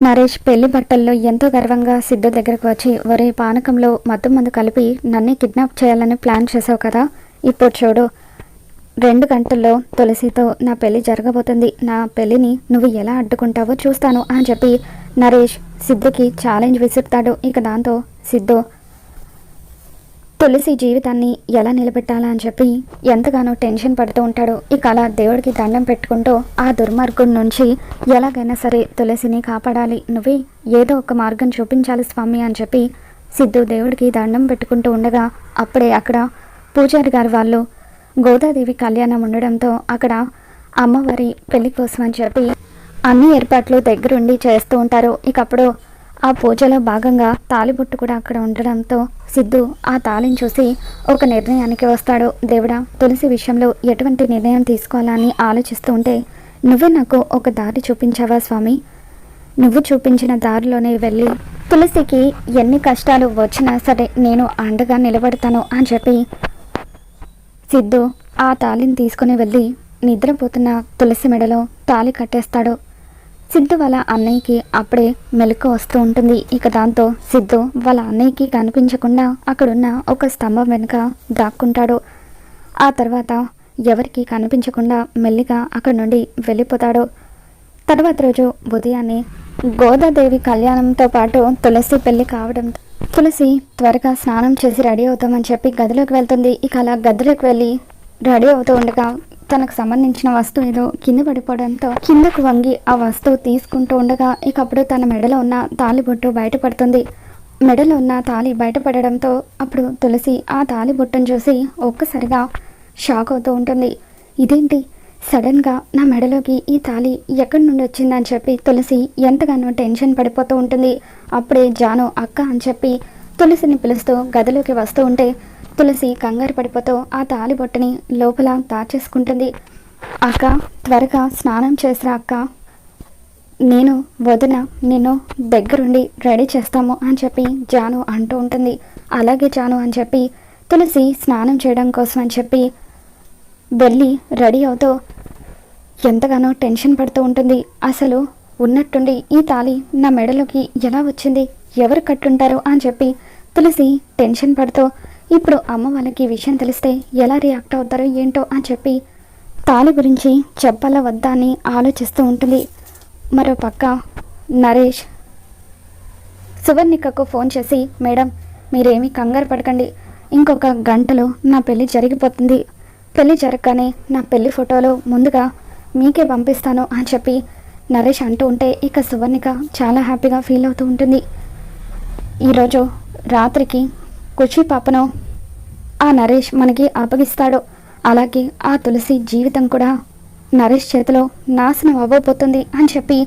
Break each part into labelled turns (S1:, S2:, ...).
S1: నరేష్ పెళ్ళి బట్టల్లో ఎంతో గర్వంగా సిద్ధు దగ్గరకు వచ్చి ఒరే పానకంలో మత్తు మందు కలిపి నన్ను కిడ్నాప్ చేయాలని ప్లాన్ చేసావు కదా? ఇప్పుడు చూడు. రెండు గంటల్లో తులసితో నా పెళ్ళి జరగబోతుంది. నా పెళ్ళిని నువ్వు ఎలా అడ్డుకుంటావో చూస్తాను అని చెప్పి నరేష్ సిద్ధుకి ఛాలెంజ్ విసురుతాడు. ఇక దాంతో సిద్ధు తులసి జీవితాన్ని ఎలా నిలబెట్టాలా అని చెప్పి ఎంతగానో టెన్షన్ పడుతూ ఉంటాడు ఇక అలా దేవుడికి దండం పెట్టుకుంటూ ఆ దుర్మార్గం నుంచి ఎలాగైనా సరే తులసిని కాపాడాలి నువ్వే ఏదో ఒక మార్గం చూపించాలి స్వామి అని చెప్పి సిద్ధు దేవుడికి దండం పెట్టుకుంటూ ఉండగా అప్పుడే అక్కడ పూజారి గారి వాళ్ళు గోదాదేవి కళ్యాణం ఉండడంతో అక్కడ అమ్మవారి పెళ్ళి కోసం అని చెప్పి అన్ని ఏర్పాట్లు దగ్గరుండి చేస్తూ ఉంటారు. ఇక అప్పుడు ఆ పూజలో భాగంగా తాలిబొట్టు కూడా అక్కడ ఉండడంతో సిద్ధు ఆ తాళిని చూసి ఒక నిర్ణయానికి వస్తాడు. దేవుడా తులసి విషయంలో ఎటువంటి నిర్ణయం తీసుకోవాలని ఆలోచిస్తూ ఉంటే నువ్వే నాకు ఒక దారి చూపించావా స్వామి? నువ్వు చూపించిన దారిలోనే వెళ్ళి తులసికి ఎన్ని కష్టాలు వచ్చినా సరే నేను అండగా నిలబడతాను అని చెప్పి సిద్ధు ఆ తాళిని తీసుకుని వెళ్ళి నిద్రపోతున్న తులసి మెడలో తాళి కట్టేస్తాడు. సిద్ధు వాళ్ళ అన్నయ్యకి అప్పుడే మెలకు వస్తూ ఉంటుంది. ఇక దాంతో సిద్ధు వాళ్ళ అన్నయ్యకి కనిపించకుండా అక్కడున్న ఒక స్తంభం వెనుక దాక్కుంటాడు. ఆ తర్వాత ఎవరికి కనిపించకుండా మెల్లిగా అక్కడి నుండి వెళ్ళిపోతాడు. తర్వాత రోజు ఉదయాన్నే గోదాదేవి కళ్యాణంతో పాటు తులసి పెళ్ళి కావడం తులసి త్వరగా స్నానం చేసి రెడీ అవుతామని చెప్పి గదిలోకి వెళ్తుంది. ఇక అలా గదిలోకి వెళ్ళి రెడీ అవుతూ ఉండగా తనకు సంబంధించిన వస్తువు ఏదో కింద పడిపోవడంతో కిందకు వంగి ఆ వస్తువు తీసుకుంటూ ఉండగా ఇక అప్పుడు తన మెడలో ఉన్న తాలిబొట్టు బయటపడుతుంది. మెడలో ఉన్న తాళి బయటపడడంతో అప్పుడు తులసి ఆ తాలి బొట్టును చూసి ఒక్కసారిగా షాక్ అవుతూ ఉంటుంది. ఇదేంటి? సడన్గా నా మెడలోకి ఈ తాళి ఎక్కడి నుండి వచ్చిందని చెప్పి తులసి ఎంతగానో టెన్షన్ పడిపోతూ ఉంటుంది. అప్పుడే జాను అక్క అని చెప్పి తులసిని పిలుస్తూ గదిలోకి వస్తూ ఉంటే తులసి కంగారు పడిపోతూ ఆ తాలిబొట్టని లోపల దాచేసుకుంటుంది. అక్క త్వరగా స్నానం చేసిరా అక్క. నేను వదిన నిన్ను దగ్గరుండి రెడీ చేస్తాము అని చెప్పి జాను అంటూ ఉంటుంది. అలాగే జాను అని చెప్పి తులసి స్నానం చేయడం కోసం అని చెప్పి వెళ్ళి రెడీ అవుతూ ఎంతగానో టెన్షన్ పడుతూ ఉంటుంది. అసలు ఉన్నట్టుండి ఈ తాళి నా మెడలోకి ఎలా వచ్చింది? ఎవరు కట్టుంటారు అని చెప్పి తులసి టెన్షన్ పడుతూ ఇప్పుడు అమ్మ వాళ్ళకి ఈ విషయం తెలిస్తే ఎలా రియాక్ట్ అవుతారో ఏంటో అని చెప్పి తాళి గురించి చెప్పాలా వద్దా అని ఆలోచిస్తూ ఉంటుంది. మరో పక్క నరేష్ సువర్ణికకు ఫోన్ చేసి మేడం మీరేమీ కంగారు పడకండి. ఇంకొక గంటలో నా పెళ్ళి జరిగిపోతుంది. పెళ్ళి జరగగానే నా పెళ్ళి ఫోటోలు ముందుగా మీకే పంపిస్తాను అని చెప్పి నరేష్ అంటూ ఉంటే ఇక సువర్ణిక చాలా హ్యాపీగా ఫీల్ అవుతూ ఉంటుంది. ఈరోజు రాత్రికి కుషి పాపను ఆ నరేష్ మనకి అప్పగిస్తాడు. అలాగే ఆ తులసి జీవితం కూడా నరేష్ చేతిలో నాశనం అవ్వబోతుంది అని చెప్పి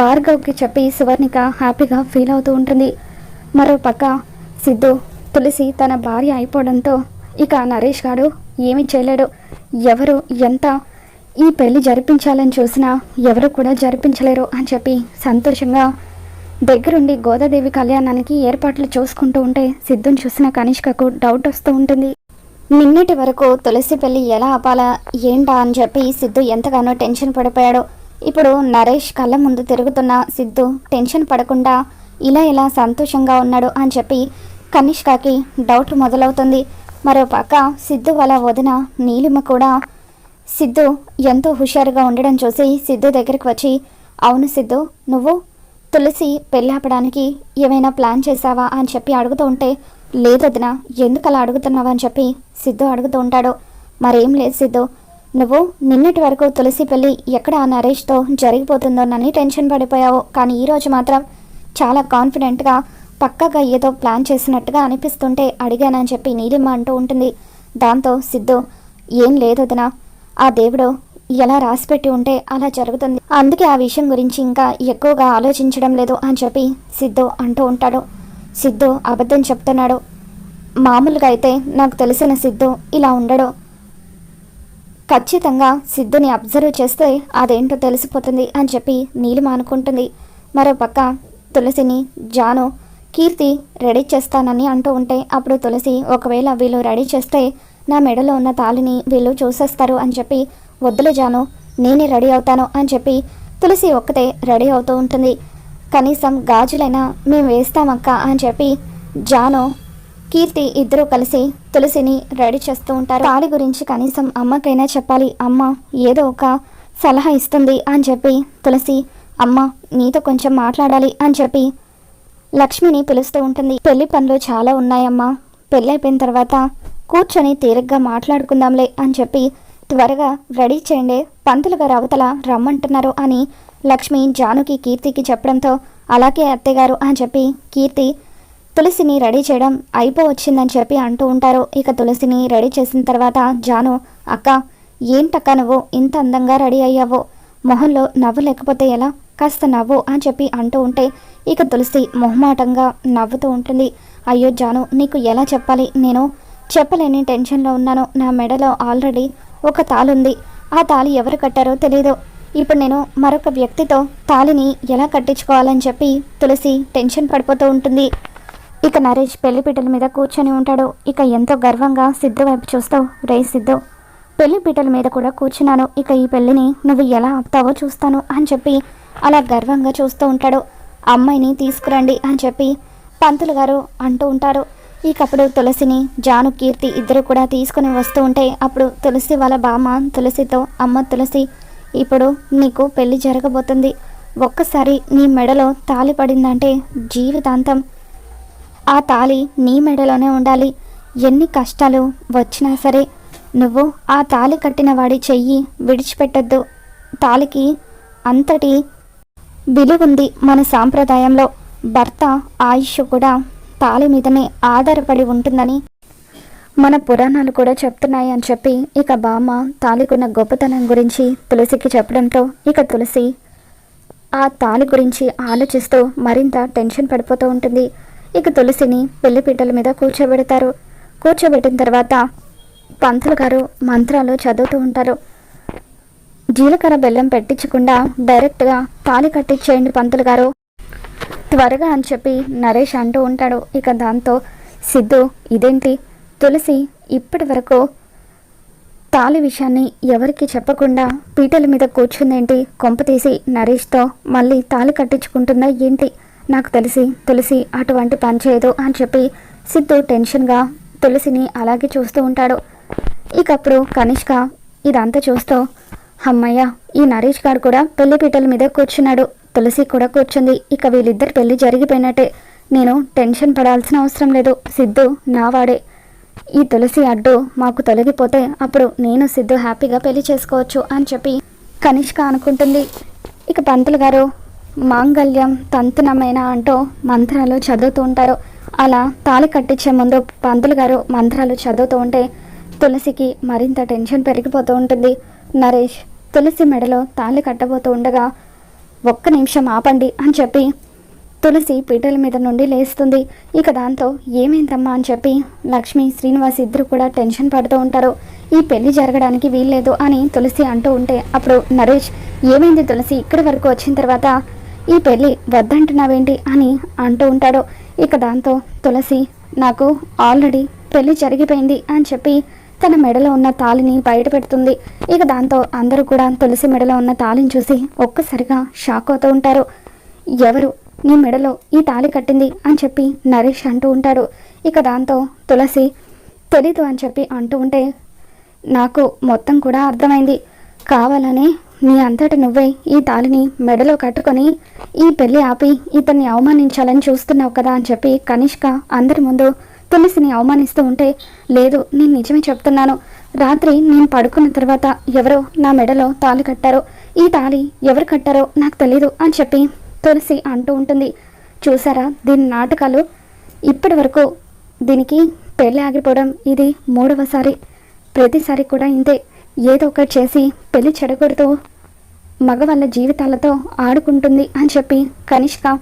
S1: భార్గవ్కి చెప్పి సువర్ణిక హ్యాపీగా ఫీల్ అవుతూ ఉంటుంది. మరో పక్క సిద్ధు తులసి తన భార్య అయిపోవడంతో ఇక నరేష్ గారు ఏమీ చేయలేడు. ఎవరు ఎంత ఈ పెళ్ళి జరిపించాలని చూసినా ఎవరు కూడా జరిపించలేరు అని చెప్పి సంతోషంగా దగ్గరుండి గోదాదేవి కళ్యాణానికి ఏర్పాట్లు చూసుకుంటూ ఉంటే సిద్ధుని చూసిన కనిష్కకు డౌట్ వస్తూ ఉంటుంది. నిన్నటి వరకు తులసి పెళ్ళి ఎలా ఆపాలా ఏంటా అని చెప్పి సిద్ధు ఎంతగానో టెన్షన్ పడిపోయాడు. ఇప్పుడు నరేష్ కళ్ళ ముందు తిరుగుతున్న సిద్ధు టెన్షన్ పడకుండా ఇలా ఇలా సంతోషంగా ఉన్నాడు అని చెప్పి కనిష్కకి డౌట్ మొదలవుతుంది. మరోపక్క సిద్ధు వాళ్ళ వదిన నీలిమ కూడా సిద్ధు ఎంతో హుషారుగా ఉండడం చూసి సిద్ధు దగ్గరికి వచ్చి అవును సిద్ధు నువ్వు తులసి పెళ్ళాపడానికి ఏమైనా ప్లాన్ చేశావా అని చెప్పి అడుగుతూ ఉంటే లేదదిన ఎందుకు అలా అడుగుతున్నావా అని చెప్పి సిద్ధు అడుగుతూ ఉంటాడు. మరేం లేదు సిద్ధు నువ్వు నిన్నటి వరకు తులసి పెళ్ళి ఎక్కడ ఆ నరేష్తో జరిగిపోతుందోనని టెన్షన్ పడిపోయావు. కానీ ఈరోజు మాత్రం చాలా కాన్ఫిడెంట్గా పక్కగా ఏదో ప్లాన్ చేసినట్టుగా అనిపిస్తుంటే అడిగానని చెప్పి నీలిమ్మ అంటూ ఉంటుంది. దాంతో సిద్ధు ఏం లేదు ఆ దేవుడు ఎలా రాసిపెట్టి ఉంటే అలా జరుగుతుంది. అందుకే ఆ విషయం గురించి ఇంకా ఎక్కువగా ఆలోచించడం లేదు అని చెప్పి సిద్ధు అంటూ ఉంటాడు. సిద్ధు అబద్ధం చెప్తున్నాడు. మామూలుగా అయితే నాకు తెలిసిన సిద్ధు ఇలా ఉండడు. ఖచ్చితంగా సిద్ధుని అబ్జర్వ్ చేస్తే అదేంటో తెలిసిపోతుంది అని చెప్పి నీలిమ అనుకుంటుంది. మరో పక్క తులసిని జాను కీర్తి రెడీ చేస్తానని అంటూ ఉంటే అప్పుడు తులసి ఒకవేళ వీళ్ళు రెడీ చేస్తే నా మెడలో ఉన్న తాళిని వీళ్ళు చూసేస్తారు అని చెప్పి వద్దులు జాను నేనే రెడీ అవుతాను అని చెప్పి తులసి ఒక్కతే రెడీ అవుతూ ఉంటుంది. కనీసం గాజులైనా మేము వేస్తామక్క అని చెప్పి జాను కీర్తి ఇద్దరూ కలిసి తులసిని రెడీ చేస్తూ ఉంటారు. తాళి గురించి కనీసం అమ్మకైనా చెప్పాలి. అమ్మ ఏదో ఒక సలహా ఇస్తుంది అని చెప్పి తులసి అమ్మ నీతో కొంచెం మాట్లాడాలి అని చెప్పి లక్ష్మిని పిలుస్తూ ఉంటుంది. పెళ్ళి పనులు చాలా ఉన్నాయమ్మా. పెళ్ళైపోయిన తర్వాత కూర్చొని తీరిగ్గా మాట్లాడుకుందాంలే అని చెప్పి త్వరగా రెడీ చేయండి. పంతులు గారు అవతల రమ్మంటున్నారు అని లక్ష్మి జానుకి కీర్తికి చెప్పడంతో అలాగే అత్తయ్యగారు అని చెప్పి కీర్తి తులసిని రెడీ చేయడం అయిపోవచ్చిందని చెప్పి అంటూ ఉంటారు. ఇక తులసిని రెడీ చేసిన తర్వాత జాను అక్క ఏంటక్క నువ్వు ఇంత అందంగా రెడీ అయ్యావో? మొహంలో నవ్వు లేకపోతే ఎలా? కాస్త నవ్వు అని చెప్పి అంటూ ఉంటే ఇక తులసి మొహమాటంగా నవ్వుతూ ఉంటుంది. అయ్యో జాను నీకు ఎలా చెప్పాలి? నేను చెప్పలేని టెన్షన్లో ఉన్నాను. నా మెడలో ఆల్రెడీ ఒక తాలుంది ఆ తాళి ఎవరు కట్టారో తెలియదు ఇప్పుడు నేను మరొక వ్యక్తితో తాళిని ఎలా కట్టించుకోవాలని చెప్పి తులసి టెన్షన్ పడిపోతూ ఉంటుంది. ఇక నరేష్ పెళ్ళిపీటల మీద కూర్చొని ఉంటాడు. ఇక ఎంతో గర్వంగా సిద్ధు వైపు చూస్తూ రే సిద్ధు పెళ్ళిపీటల మీద కూడా కూర్చున్నాను. ఇక ఈ పెళ్ళిని నువ్వు ఎలా ఆపుతావో చూస్తాను అని చెప్పి అలా గర్వంగా చూస్తూ ఉంటాడు. అమ్మాయిని తీసుకురండి అని చెప్పి పంతులు గారు అంటూ ఉంటారు. ఇకప్పుడు తులసిని జాను కీర్తి ఇద్దరు కూడా తీసుకుని వస్తూ ఉంటే అప్పుడు తులసి వాళ్ళ బామ్మ తులసితో అమ్మ తులసి ఇప్పుడు నీకు పెళ్ళి జరగబోతుంది. ఒక్కసారి నీ మెడలో తాళి పడిందంటే జీవితాంతం ఆ తాళి నీ మెడలోనే ఉండాలి. ఎన్ని కష్టాలు వచ్చినా సరే నువ్వు ఆ తాళి కట్టిన వాడి చెయ్యి విడిచిపెట్టద్దు. తాళికి అంతటి విలువుంది మన సాంప్రదాయంలో. భర్త ఆయుష్ కూడా తాళి మీదనే ఆధారపడి ఉంటుందని మన పురాణాలు కూడా చెప్తున్నాయి అని చెప్పి ఇక బామ్మ తాళికున్న గొప్పతనం గురించి తులసికి చెప్పడంతో ఇక తులసి ఆ తాళి గురించి ఆలోచిస్తూ మరింత టెన్షన్ పడిపోతూ ఉంటుంది. ఇక తులసిని పెళ్ళిపీటల మీద కూర్చోబెడతారు. కూర్చోబెట్టిన తర్వాత పంతులు గారు మంత్రాలు చదువుతూ ఉంటారు. జీలకర్ర బెల్లం పెట్టించకుండా డైరెక్ట్గా తాళి కట్టించేయండి పంతులు గారు. త్వరగా అని చెప్పి నరేష్ అంటూ ఉంటాడు. ఇక దాంతో సిద్ధు ఇదేంటి? తులసి ఇప్పటి వరకు తాళి విషయాన్ని ఎవరికి చెప్పకుండా పీటల మీద కూర్చుందేంటి? కొంపతీసి నరేష్తో మళ్ళీ తాళి కట్టించుకుంటుందా ఏంటి? నాకు తెలిసి తులసి అటువంటి పని చేయదు అని చెప్పి సిద్ధు టెన్షన్గా తులసిని అలాగే చూస్తూ ఉంటాడు. ఇకప్పుడు కనిష్క ఇదంతా చూస్తూ అమ్మయ్య ఈ నరేష్ గారు కూడా పెళ్ళి పీటల మీద కూర్చున్నాడు. తులసి కూడా కూర్చుంది. ఇక వీళ్ళిద్దరు పెళ్ళి జరిగిపోయినట్టే. నేను టెన్షన్ పడాల్సిన అవసరం లేదు. సిద్ధు నావాడే ఈ తులసి అడ్డు మాకు తొలగిపోతే అప్పుడు నేను సిద్ధు హ్యాపీగా పెళ్ళి చేసుకోవచ్చు అని చెప్పి కనిష్క అనుకుంటుంది. ఇక పంతులు గారు మాంగళ్యం తంతునమైన అంటూ మంత్రాలు చదువుతూ ఉంటారు. అలా తాళి కట్టించే ముందు పంతులు గారు మంత్రాలు చదువుతూ ఉంటే తులసికి మరింత టెన్షన్ పెరిగిపోతూ ఉంటుంది. నరేష్ తులసి మెడలో తాళి కట్టబోతూ ఉండగా ఒక్క నిమిషం ఆపండి అని చెప్పి తులసి పీటల మీద నుండి లేస్తుంది. ఇక దాంతో ఏమైందమ్మా అని చెప్పి లక్ష్మి శ్రీనివాస్ ఇద్దరు కూడా టెన్షన్ పడుతూ ఉంటారు. ఈ పెళ్ళి జరగడానికి వీల్లేదు అని తులసి అంటూ ఉంటే అప్పుడు నరేష్ ఏమైంది తులసి? ఇక్కడి వరకు వచ్చిన తర్వాత ఈ పెళ్ళి వద్దంటున్నావేంటి? అని అంటూ ఉంటాడు. ఇక దాంతో తులసి నాకు ఆల్రెడీ పెళ్ళి జరిగిపోయింది అని చెప్పి తన మెడలో ఉన్న తాళిని బయట పెడుతుంది. ఇక దాంతో అందరూ కూడా తులసి మెడలో ఉన్న తాళిని చూసి ఒక్కసారిగా షాక్ అవుతూ ఉంటారు. ఎవరు? నీ మెడలో ఈ తాళి కట్టింది అని చెప్పి నరేష్ అంటూ ఉంటాడు. ఇక దాంతో తులసి తెలీదు అని చెప్పి అంటూ ఉంటే నాకు మొత్తం కూడా అర్థమైంది. కావాలని నీ అంతట నువ్వే ఈ తాళిని మెడలో కట్టుకొని ఈ పెళ్ళి ఆపి ఇతన్ని అవమానించాలని చూస్తున్నావు కదా అని చెప్పి కనిష్క అందరి ముందు తులసిని అవమానిస్తూ ఉంటే లేదు నేను నిజమే చెప్తున్నాను. రాత్రి నేను పడుకున్న తర్వాత ఎవరో నా మెడలో తాళి కట్టారో ఈ తాళి ఎవరు కట్టారో నాకు తెలీదు అని చెప్పి తులసి అంటూ ఉంటుంది. చూసారా దీని నాటకాలు ఇప్పటి వరకు దీనికి పెళ్ళి ఆగిపోవడం ఇది మూడవసారి. ప్రతిసారి కూడా ఇంతే. ఏదో ఒకటి చేసి పెళ్ళి చెడగొడుతూ మగవాళ్ళ జీవితాలతో ఆడుకుంటుంది అని చెప్పి కనిష్క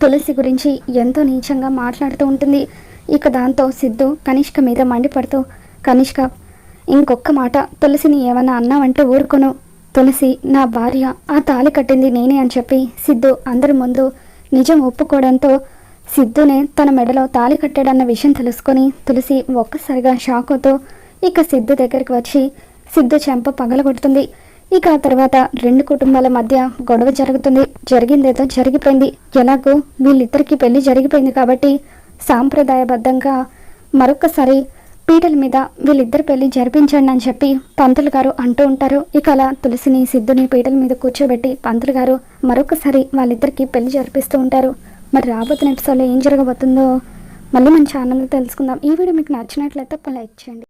S1: తులసి గురించి ఎంతో నీచంగా మాట్లాడుతూ ఉంటుంది. ఇక దాంతో సిద్ధు కనిష్క మీద మండిపడుతూ కనిష్క ఇంకొక్క మాట తులసిని ఏమన్నా అన్నావంటే ఊరుకోను. తులసి నా భార్య ఆ తాళి కట్టింది నేనే అని చెప్పి సిద్ధు అందరి ముందు నిజం ఒప్పుకోవడంతో సిద్ధునే తన మెడలో తాళి కట్టాడన్న విషయం తెలుసుకొని తులసి ఒక్కసారిగా షాకుతో ఇక సిద్ధు దగ్గరికి వచ్చి సిద్ధు చెంప పగలగొడుతుంది. ఇక ఆ తర్వాత రెండు కుటుంబాల మధ్య గొడవ జరుగుతుంది. జరిగిందేదో జరిగిపోయింది. ఎలాగో వీళ్ళిద్దరికీ పెళ్ళి జరిగిపోయింది కాబట్టి సాంప్రదాయబద్ధంగా మరొకసారి పీటల మీద వీళ్ళిద్దరు పెళ్ళి జరిపించండి అని చెప్పి పంతులు గారు అంటూ ఉంటారు. ఇక అలా తులసిని సిద్ధుని పీటల మీద కూర్చోబెట్టి పంతులు గారు మరొకసారి వాళ్ళిద్దరికి పెళ్ళి జరిపిస్తూ ఉంటారు. మరి రాబోతున్న ఎపిసోడ్లో ఏం జరగబోతుందో మళ్ళీ మంచి ఆనందం తెలుసుకుందాం. ఈ వీడియో మీకు నచ్చినట్లయితే ఒక లైక్ చేయండి.